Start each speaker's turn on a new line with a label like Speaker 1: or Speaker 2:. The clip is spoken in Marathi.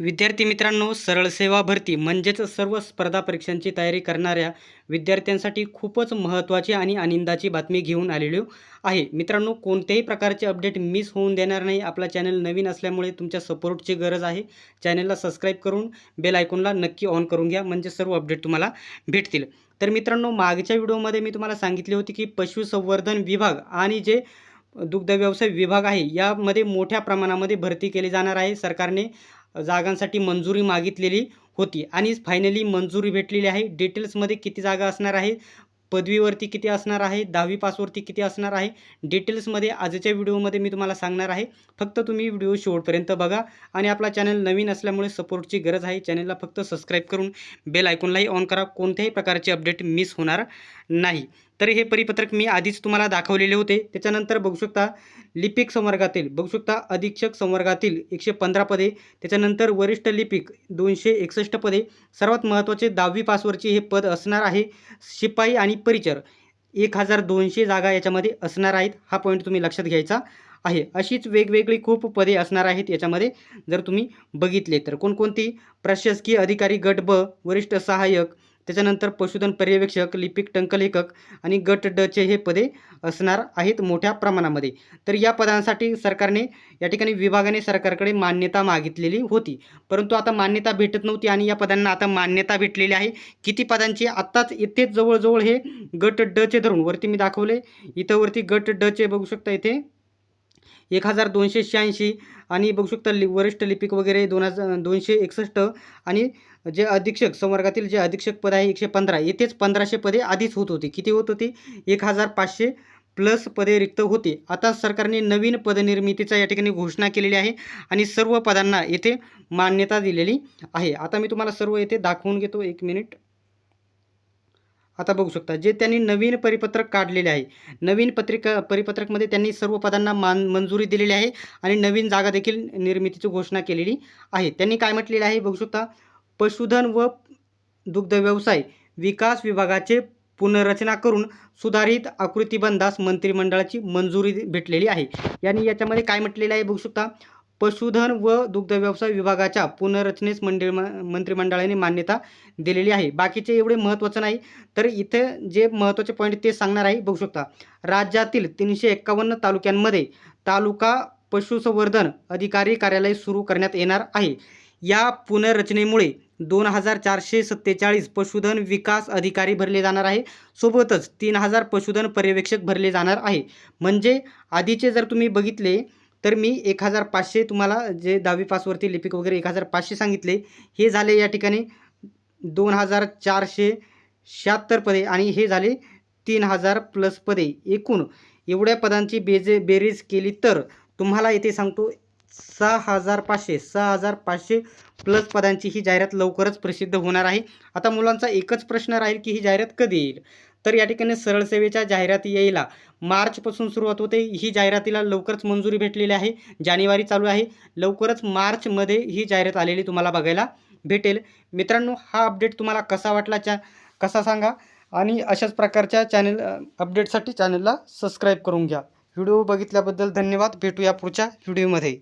Speaker 1: विद्यार्थी मित्रांनो सरळ सेवा भरती म्हणजेच सर्व स्पर्धा परीक्षांची तयारी करणाऱ्या विद्यार्थ्यांसाठी खूपच महत्त्वाची आणि आनंदाची बातमी घेऊन आलेली आहे. मित्रांनो कोणत्याही प्रकारचे अपडेट मिस होऊन देणार नाही. आपला चॅनल नवीन असल्यामुळे तुमच्या सपोर्टची गरज आहे. चॅनलला सबस्क्राईब करून बेल आयकॉनला नक्की ऑन करून घ्या म्हणजे सर्व अपडेट तुम्हाला भेटतील. तर मित्रांनो मागच्या व्हिडिओमध्ये मी तुम्हाला सांगितले होते की पशुसंवर्धन विभाग आणि जे दुग्ध व्यवसाय विभाग आहे यामध्ये मोठ्या प्रमाणामध्ये भरती केली जाणार आहे. सरकारने जागांसाठी मंजुरी मागितलेली होती. आणि फायनली मंजुरी भेटलेली आहे. डिटेल्समध्ये किती जागा असणार आहे? पदवीवरती किती असणार आहे? दहावी पासवरती किती असणार आहे? डिटेल्समध्ये आजच्या व्हिडिओमध्ये मी तुम्हाला सांगणार आहे. फक्त तुम्ही व्हिडिओ शेवटपर्यंत बघा. आणि आपला चॅनल नवीन असल्यामुळे सपोर्टची गरज आहे. चॅनलला फक्त सबस्क्राईब करून बेल आयकॉनलाही ऑन करा. कोणत्याही प्रकारचे अपडेट मिस होणार नाही. तर हे परिपत्रक मी आधीच तुम्हाला दाखवलेले होते. त्याच्यानंतर बघू शकता लिपिक संवर्गातील बघू शकता अधीक्षक संवर्गातील एकशे पंधरा पदे त्याच्यानंतर वरिष्ठ लिपिक दोनशे एकसष्ट पदे. सर्वात महत्त्वाचे दहावी पासवरचे हे पद असणार आहे शिपाई आणि परिचर. एक हजार दोनशे जागा याच्यामध्ये असणार आहेत हा पॉईंट तुम्ही लक्षात घ्यायचा आहे. अशीच वेगवेगळी खूप पदे असणार आहेत याच्यामध्ये जर तुम्ही बघितले तर. कोणकोणती? प्रशासकीय अधिकारी गट ब वरिष्ठ सहाय्यक त्याच्यानंतर पशुधन पर्यवेक्षक लिपिक टंकलेखक आणि गट डचे हे पदे असणार आहेत मोठ्या प्रमाणामध्ये. तर या पदांसाठी सरकारने या ठिकाणी विभागाने सरकारकडे मान्यता मागितलेली होती. परंतु आता मान्यता भेटत नव्हती आणि या पदांना आता मान्यता भेटलेली आहे. किती पदांची? आत्ताच इथेच जवळजवळ हे गट डचे धरून वरती मी दाखवले. इथं वरती गट डचे बघू शकता इथे. एक हजार दोनशे शहाऐंशी आणि बघू शकता लि वरिष्ठ लिपिक वगैरे दोन हजार दोनशे एकसष्ट आणि जे अधीक्षक संवर्गातील जे अधीक्षक पद आहे एकशे पंधरा येथेच पंधराशे पदे आधीच होत होती. किती होत होती? एक हजार पाचशे प्लस पदे रिक्त होती. आता सरकारने नवीन पदनिर्मितीचा या ठिकाणी घोषणा केलेली आहे आणि सर्व पदांना येथे मान्यता दिलेली आहे. आता मी तुम्हाला सर्व येथे दाखवून घेतो. एक मिनिट. आता बघू शकता जे त्यांनी नवीन परिपत्रक काढलेले आहे. नवीन पत्रिका परिपत्रकमध्ये त्यांनी सर्व पदांना मान मंजुरी दिलेली आहे आणि नवीन जागा देखील निर्मितीची घोषणा केलेली आहे. त्यांनी काय म्हटलेलं आहे बघू शकता पशुधन व दुग्ध व्यवसाय विकास विभागाचे पुनर्रचना करून सुधारित आकृतीबंधास मंत्रिमंडळाची मंजुरी भेटलेली आहे. यांनी याच्यामध्ये काय म्हटलेलं आहे बघू शकता पशुधन व दुग्धव्यवसाय विभागाच्या पुनर्रचनेस मंडळ मंत्रिमंडळाने मान्यता दिलेली आहे. बाकीचे एवढे महत्त्वाचं नाही तर इथे जे महत्त्वाचे पॉईंट ते सांगणार आहे बघू शकता. राज्यातील तीनशे एक्कावन्न तालुक्यांमध्ये तालुका पशुसंवर्धन अधिकारी कार्यालय सुरू करण्यात येणार आहे. या पुनर्रचनेमुळे दोन हजार चारशे सत्तेचाळीस पशुधन विकास अधिकारी भरले जाणार आहे. सोबतच तीन हजार पशुधन पर्यवेक्षक भरले जाणार आहे. म्हणजे आधीचे जर तुम्ही बघितले तर मी एक हजार पाचशे तुम्हाला जे दहावी पासवरती लिपिक वगैरे एक हजार पाचशे सांगितले हे झाले या ठिकाणी दोन हजार चारशे शहात्तर पदे आणि हे झाले तीन हजार प्लस पदे एकूण एवढ्या पदांची बेजे बेरीज केली तर तुम्हाला येथे सांगतो सहा हजार पाचशे सहा हजार पाचशे प्लस पदांची ही जाहिरात लवकरच प्रसिद्ध होणार आहे. आता मुलांचा एकच प्रश्न राहील की ही जाहिरात कधी येईल? तर या ठिकाणी सरळ सेवेच्या जाहिराती यायला मार्चपासून सुरुवात होते. ही जाहिरातीला लवकरच मंजुरी भेटलेली आहे. जानेवारी चालू आहे. लवकरच मार्चमध्ये ही जाहिरात आलेली तुम्हाला बघायला भेटेल. मित्रांनो हा अपडेट तुम्हाला कसा वाटला चा कसा सांगा? आणि अशाच प्रकारच्या चॅनल अपडेटसाठी चॅनलला सबस्क्राईब करून घ्या. व्हिडिओ बघितल्याबद्दल धन्यवाद. भेटूया पुढच्या व्हिडिओमध्ये.